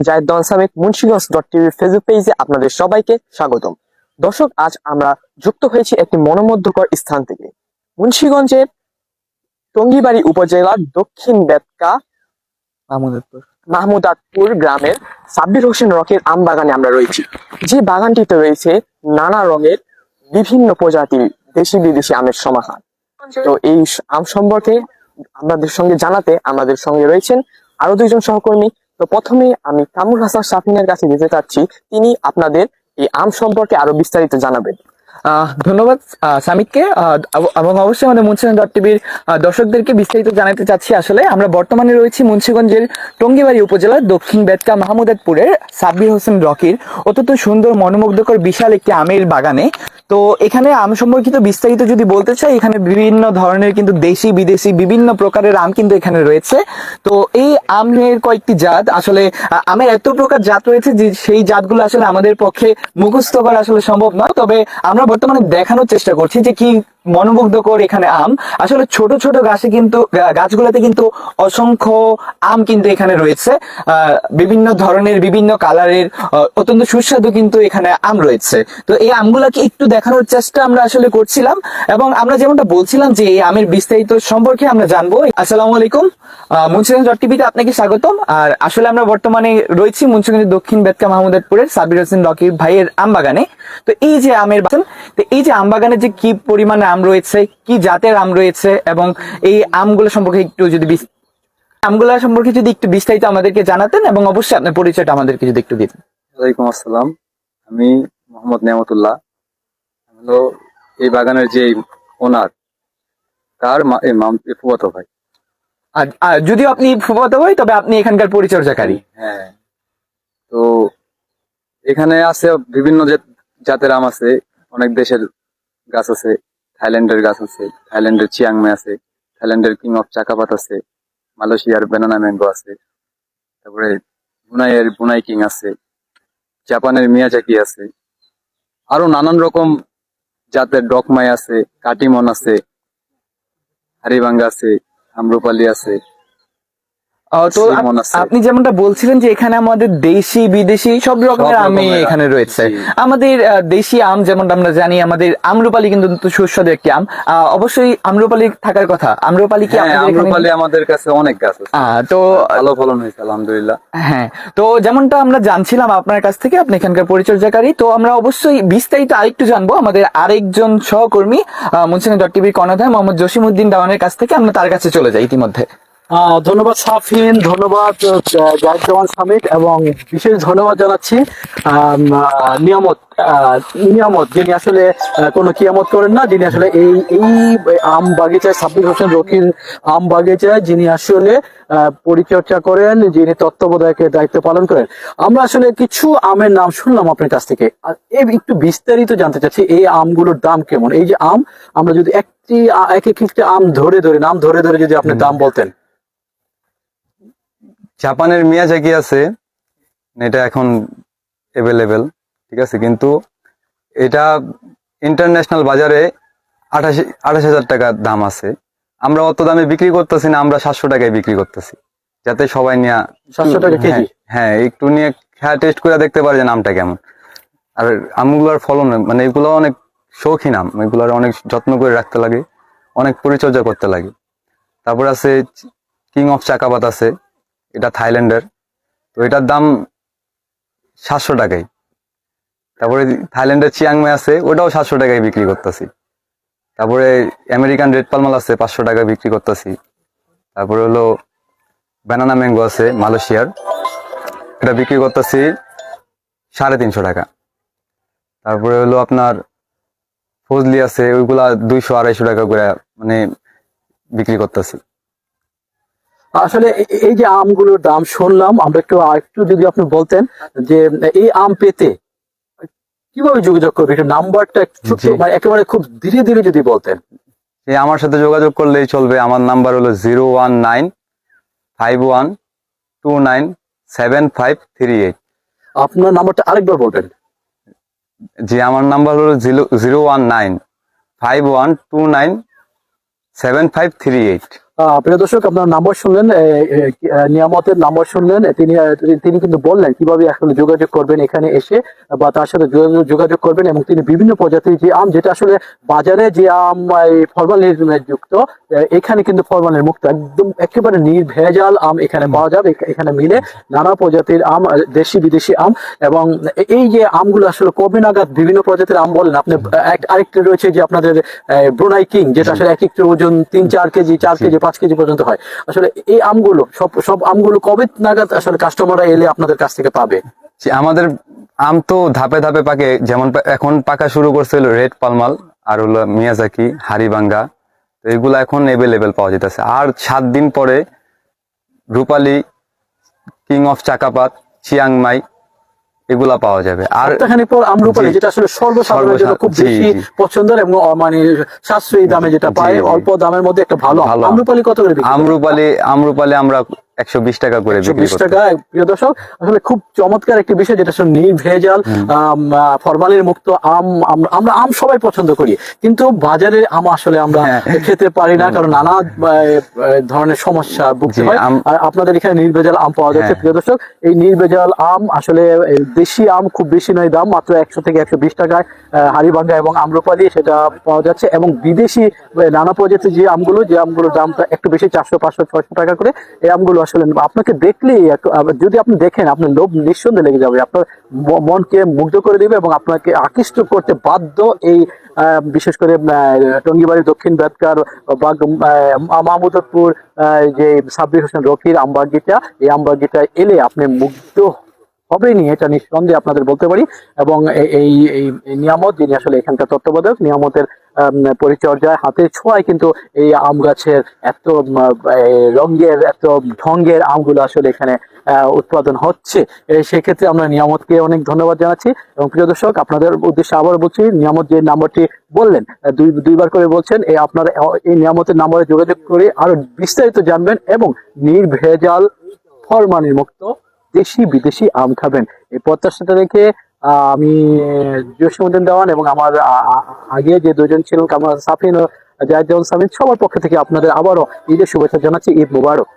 জায়দ দন সামিক মুন্সিগঞ্জ ডট টিভির ফেসবুক পেজে আপনাদের সবাইকে স্বাগতম। দর্শক আজ আমরা যুক্ত হয়েছি একটি মনোমুগ্ধকর স্থান থেকে। মুন্সিগঞ্জের টঙ্গিবাড়ি উপজেলার দক্ষিণ বেতকা মাহমুদপুর মাহমুদাতপুর গ্রামের সাব্বির হোসেন রকের আম বাগানে আমরা রয়েছি। যে বাগানটিতে রয়েছে নানা রঙের বিভিন্ন প্রজাতির দেশি বিদেশি আমের সমাহার। তো এই আম সম্পর্কে আমাদের সঙ্গে জানাতে আমাদের সঙ্গে রয়েছেন আরও দুইজন সহকর্মী তো প্রথমে আমি কামরুল হাসান শাফিনের কাছে যেতে চাচ্ছি, তিনি আপনাদের এই আম সম্পর্কে আরও বিস্তারিত জানাবেন। ধন্যবাদ সামিককে। এবং- অবশ্যই আমাদের মুন্সিগঞ্জ ডট টিভির দর্শকদেরকে বিস্তারিত জানাতে চাচ্ছি আসলে। আমরা বর্তমানে রয়েছি মুন্সিগঞ্জের টঙ্গিবাড়ি উপজেলার দক্ষিণ বেতকা মাহমুদাতপুরের সাব্বির হোসেন রকির অত্যন্ত সুন্দর, মনোমুগ্ধকর, বিশাল একটি আমের বাগানে। তো এখানে আম সম্পর্কিত বিস্তারিত যদি বলতে চাই, এখানে বিভিন্ন ধরনের কিন্তু দেশি, বিদেশি বিভিন্ন প্রকারের আম কিন্তু এখানে রয়েছে। তো এই আমের কয়েকটি জাত, আসলে আমের এত প্রকার জাত রয়েছে যে সেই জাতগুলো আসলে আমাদের পক্ষে মুখস্থ করা আসলে সম্ভব নয়। তবে আমরা বর্তমানে দেখানোর চেষ্টা করছি যে কি মনোমুগ্ধকর এখানে আম। আসলে ছোট ছোট গাছে কিন্তু গাছগুলোতে কিন্তু অসংখ্য আম কিন্তু এখানে রয়েছে। বিভিন্ন ধরনের, বিভিন্ন কালারের অত্যন্ত সুস্বাদু কিন্তু এখানে আম রয়েছে। তো এই আমগুলাকে একটু দেখানোর চেষ্টা আমরা আসলে করছিলাম এবং আমরা যেমনটা বলছিলাম যে এই আমের বিস্তারিত সম্পর্কে আমরা জানব। আসসালামু আলাইকুম। মুন্সিগঞ্জ ডট টিভিতে আপনাকে স্বাগতম। আর আসলে আমরা বর্তমানে রয়েছি মুন্সিগঞ্জের দক্ষিণ বেতকা মাহমুদাতপুরের সাবির হোসেন রকির ভাইয়ের আম বাগানে তো এই যে আমের তো এই যে আম বাগানে যে কি পরিমাণে আম রয়েছে কি জাতের আম রয়েছে এবং এই আমগুলো সম্পর্কে একটু যদি আমগুলো সম্পর্কে যদি একটু বিস্তারিত আমাদেরকে জানাতেন এবং অবশ্যই আপনার পরিচয়টা আমাদেরকে যদি একটু দিতেন। ওয়ালাইকুম আসসালাম। আমি মোহাম্মদ নিয়ামতুল্লাহ। আমি হলো এই বাগানের যে ওনার তার মাম- ভাই। আর যদিও আপনি ফুফাতো ভাই তবে আপনি এখানকার পরিচর্যাকারী। হ্যাঁ। তো এখানে আছে বিভিন্ন যে- জাতের আম আছে অনেক দেশের গাছ আছে। থাইল্যান্ডের গাছ আছে, থাইল্যান্ডের চিয়াংমে আছে, থাইল্যান্ডের কিং অফ চাকাপাত আছে, মালয়েশিয়ার বেনানা ম্যাঙ্গো আছে, তারপরে বুনাইয়ের বুনাই কিং আছে, জাপানের মিয়াজাকি আছে, আরও নানান রকম জাতের ডকমাই আছে, কাটিমন আছে, হারিবাঙ্গা আছে আমরুপালি আছে তো। আপনি যেমনটা বলছিলেন যে এখানে আমাদের দেশি বিদেশি সব রকমের আমই এখানে রয়েছে। আমাদের দেশি আম যেমনটা আমরা জানি আমাদের আম্রপালি কিন্তু সুস্বাদু একটি আম। অবশ্যই আম্রপালি থাকার কথা। আম্রপালি কি হ্যাঁ আম্রপালি আমাদের কাছে অনেক গাছ তো ভালো ফলন হয়েছে আলহামদুলিল্লাহ। হ্যাঁ তো যেমনটা আমরা জানছিলাম আপনার কাছ থেকে আপনি এখানকার পরিচর্যাকারী তো আমরা অবশ্যই বিস্তারিত আরেকটু জানব। আমাদের আরেকজন সহকর্মী মুন্সিগঞ্জ ডট টিভির কর্ণধার মোহাম্মদ জসিমউদ্দিন দেওয়ানের কাছ থেকে আমরা তার কাছে চলে যাই ইতিমধ্যে। ধন্যবাদ সাফিন ধন্যবাদ জাহিদ জামান সামিক এবং বিশেষ ধন্যবাদ জানাচ্ছি আহ, নিয়ামত নিয়ামত যিনি আসলে কোনো কিয়ামত করেন না যিনি আসলে এই এই আম বাগিচায় সাব্বির হোসেন রকির আম বাগিচায় যিনি আসলে আহ, পরিচর্যা করেন যিনি তত্ত্বাবধায়কের দায়িত্ব পালন করেন। আমরা আসলে কিছু আমের নাম শুনলাম আপনার কাছ থেকে। একটু বিস্তারিত জানতে চাচ্ছি এই আমগুলোর দাম কেমন? এই যে আম আমরা যদি একটি এক এক একটি আম ধরে ধরে নাম ধরে ধরে যদি আপনি দাম বলতেন। জাপানের মিয়াজাকি আছে। এটা এখন অ্যাভেলেবেল ঠিক আছে? কিন্তু এটা ইন্টারন্যাশনাল বাজারে আঠাশ আঠাশ হাজার টাকা দাম আছে। আমরা অত দামে বিক্রি করতেছি না আমরা সাতশো টাকায় বিক্রি করতেছি। যাতে সবাই নিয়ে সাতশো টাকা কেজি? হ্যাঁ একটু নিয়ে খেয়া টেস্ট করে দেখতে পারে যে নামটা কেমন। আর আমগুলোর ফলন মানে এগুলো অনেক শৌখিন আম। এগুলোর অনেক যত্ন করে রাখতে লাগে অনেক পরিচর্যা করতে লাগে। তারপর আছে কিং অফ চাকাবাত আছে। এটা থাইল্যান্ডের। তো এটার দাম সাতশো টাকাই। তারপরে থাইল্যান্ডের চিয়াংমে আছে, ওটাও সাতশো টাকায় বিক্রি করতেছি। তারপরে আমেরিকান রেড পালমাল আছে, পাঁচশো টাকায় বিক্রি করতেছি। তারপরে হলো ব্যানানা ম্যাঙ্গো আছে, মালয়েশিয়ার। এটা বিক্রি করতেছি সাড়ে তিনশো টাকা। তারপরে হলো আপনার ফজলি আছে, ওইগুলা দুইশো আড়াইশো টাকা করে মানে বিক্রি করতেছি। আসলে এই যে আমগুলোর দাম শুনলাম আমরা একটু একটু যদি আপনি বলতেন যে এই আম পেতে কীভাবে যোগাযোগ করবে? এটা নাম্বারটা একটু মানে একেবারে খুব ধীরে ধীরে যদি বলতেন। এই আমার সাথে যোগাযোগ করলেই চলবে। আমার নাম্বার হলো zero one nine five one two nine seven five three eight. আপনার নাম্বারটা আরেকবার বলবেন। জি আমার নাম্বার হলো zero zero one nine five one two nine seven five three eight. প্রিয় দর্শক আপনার নাম্বার শুনলেন নিয়ামতের নাম্বার শুনলেন তিনি তিনি কিন্তু বললেন কীভাবে আসলে যোগাযোগ করবেন এখানে এসে বা তার সাথে যোগাযোগ- করবেন এবং তিনি বিভিন্ন প্রজাতির যে আম যেটা আসলে বাজারে যে আম ফরমালিন যুক্ত এখানে কিন্তু ফরমালিন মুক্ত একদম একেবারে নির্ভেজাল আম এখানে পাওয়া যাবে এখানে মিলে নানা প্রজাতির আম দেশি বিদেশি আম এবং এই যে আমগুলো আসলে কবে নাগাদ বিভিন্ন প্রজাতির আম বলেন আপনি আরেকটা রয়েছে যে আপনাদের ব্রুনাই কিং যেটা আসলে এক একটু ওজন তিন চার কেজি চার কেজি পাঁচ কেজি পর্যন্ত হয়। আসলে এই আমগুলো, সব সব আমগুলো কবে নাগাদ আসলে কাস্টমাররা এলে আপনাদের কাছ থেকে পাবে? আমাদের আম তো ধাপে ধাপে পাকে, যেমন এখন পাকা শুরু করছিল রেড পালমাল, আর হলো মিয়াজাকি, হারিবাঙ্গা, তো এগুলো এখন এভেলেবেল পাওয়া যেতেছে। আর সাত দিন পরে রূপালী কিং অফ চাকাপাত, চিয়াংমাই এগুলা পাওয়া যাবে আর এখানে পর আমরুপালি যেটা আসলে সর্বসাধারণের জন্য খুব বেশি। পছন্দের এবং মানে সাশ্রয়ী দামে যেটা পায় অল্প দামের মধ্যে একটা ভালো আম। ভালো আমরুপালি কত করে? আমরুপালি আমরুপালি আমরা একশো বিশ টাকা করে বিশ টাকা প্রিয় দর্শক আসলে খুব চমৎকার একটি বিষয় যেটা নির্ভেজাল ফরমালিন মুক্ত আম আম- আমরা আম সবাই পছন্দ করি। কিন্তু বাজারে আম আসলে আমরা হ্যাঁ। খেতে পারি না কারণ নানা ধরনের সমস্যা ভুগতে হয়। আর আপনাদের এখানে নির্ভেজাল আম পাওয়া যাচ্ছে হ্যাঁ। প্রিয় দর্শক। এই নির্ভেজাল আম আসলে দেশি আম খুব বেশি নয় দাম মাত্র একশো থেকে একশো বিশ টাকায় হাড়িভাঙ্গা এবং আম্রপালি সেটা পাওয়া যাচ্ছে। এবং বিদেশি নানা প্রজাতির যে আমগুলো যে আমগুলোর দামটা একটু বেশি চারশো পাঁচশো ছয়শো টাকা করে এই আমগুলো আসলে আপনাকে দেখলেই যদি আপনি দেখেন, আপনার লোভ নিঃসন্দেহে লেগে যাবে। আপনার মনকে মুগ্ধ করে দিবে এবং আপনাকে আকৃষ্ট করতে বাধ্য এই বিশেষ করে টঙ্গিবাড়ি, দক্ষিণ বেদকার বা মাহমুদপুর যে সাব্বির হোসেন রকির আমবাগিটা, এই আমবাগিটা এলে আপনি মুগ্ধ হবেনি এটা নিঃসন্দেহে আপনাদের বলতে পারি। এবং এই এই নিয়ামত যিনি আসলে এখানকার তত্ত্বাবধায়ক, নিয়ামতের পরিচর্যায় হাতের ছোঁয়ায় কিন্তু এই আম গাছের এত রঙের, এত ঢঙ্গের আমগুলো আসলে এখানে উৎপাদন হচ্ছে। সেক্ষেত্রে আমরা নিয়ামতকে অনেক ধন্যবাদ জানাচ্ছি। এবং প্রিয় দর্শক, আপনাদের উদ্দেশ্যে আবার বলছি, নিয়ামত যে নাম্বারটি বললেন দুই, দুইবার করে বলছেন এই আপনার এই নিয়ামতের নাম্বারে যোগাযোগ করে আরও বিস্তারিত জানবেন এবং নির্ভেজাল ফরমানি মুক্ত দেশি বিদেশি আম খাবেন। এই প্রত্যাশাটা রেখে আমি জসীমুদ্দিন দেওয়ান এবং আমার আগে যে দুজন ছিলেন, কামাল সাফিন ও সাফিন সামিন, সবার পক্ষ থেকে আপনাদের আবারও ঈদের শুভেচ্ছা জানাচ্ছি, ঈদ মুবারক।